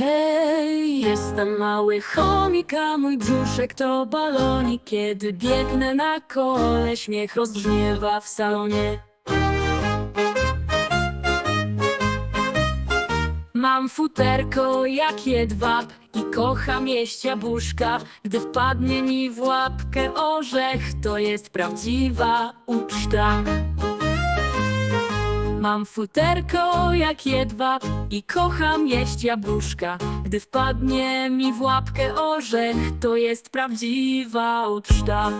Hej, jestem mały chomik, a mój brzuszek to balonik. Kiedy biegnę na kole, śmiech rozbrzmiewa w salonie. Mam futerko jak jedwab i kocham jeść jabłuszka. Gdy wpadnie mi w łapkę orzech, to jest prawdziwa uczta Mam futerko jak jedwab i kocham jeść jabłuszka. Gdy wpadnie mi w łapkę orzech, to jest prawdziwa uczta.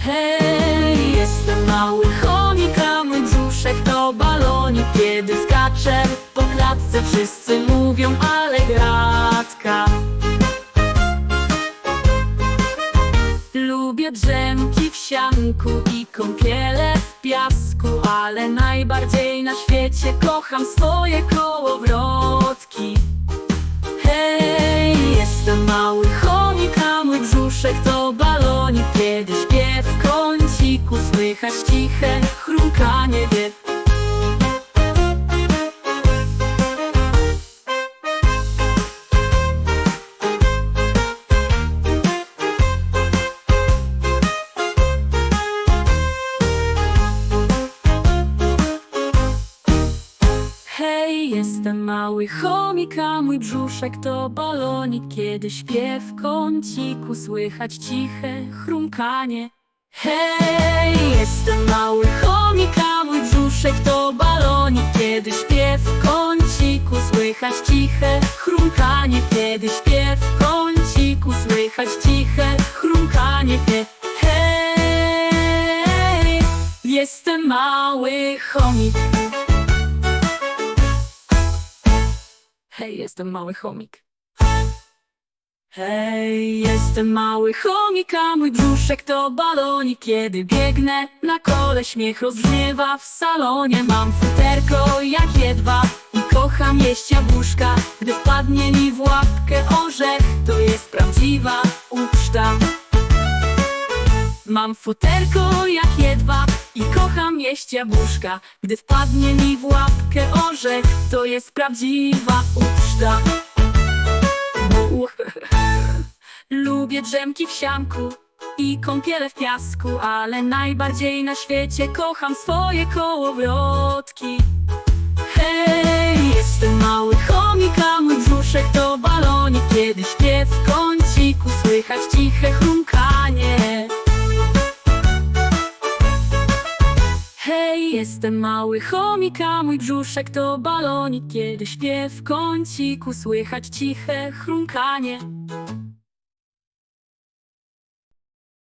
Hej, jestem mały chomik, a mój brzuszek to balonik. Kiedy drzemki w sianku i kąpiele w piasku Ale najbardziej na świecie kocham swoje kołowrotki. Hej, jestem mały chomik, a mój brzuszek to balonik. Kiedy śpię w kąciku, słychać ciche chrumkanie wie Hej, jestem mały chomik, a mój brzuszek to balonik. Kiedy śpię w kąciku, słychać ciche chrumkanie. Hej, jestem mały chomik, a mój brzuszek to balonik. Kiedy śpię w kąciku, słychać ciche chrumkanie. Kiedy śpię w kąciku, słychać ciche chrumkanie. Hej, jestem mały chomik Hej, jestem mały chomik. Hej, jestem mały chomik, a mój brzuszek to balonik. Kiedy biegnę na kole, śmiech rozbrzmiewa w salonie. Mam futerko jak jedwa i kocham jeść jabłuszka. Gdy wpadnie mi w łapkę orzech, to jest prawdziwa uczta Mam futerko jak jedwab i kocham jeść jabłuszka. Gdy wpadnie mi w łapkę orzech, to jest prawdziwa uczta. Lubię drzemki w sianku i kąpiele w piasku Ale najbardziej na świecie kocham swoje kołowrotki Hej, jestem mały chomik, a mój brzuszek to balonik. Kiedy śpię w kąciku, słychać ciche chrumkanie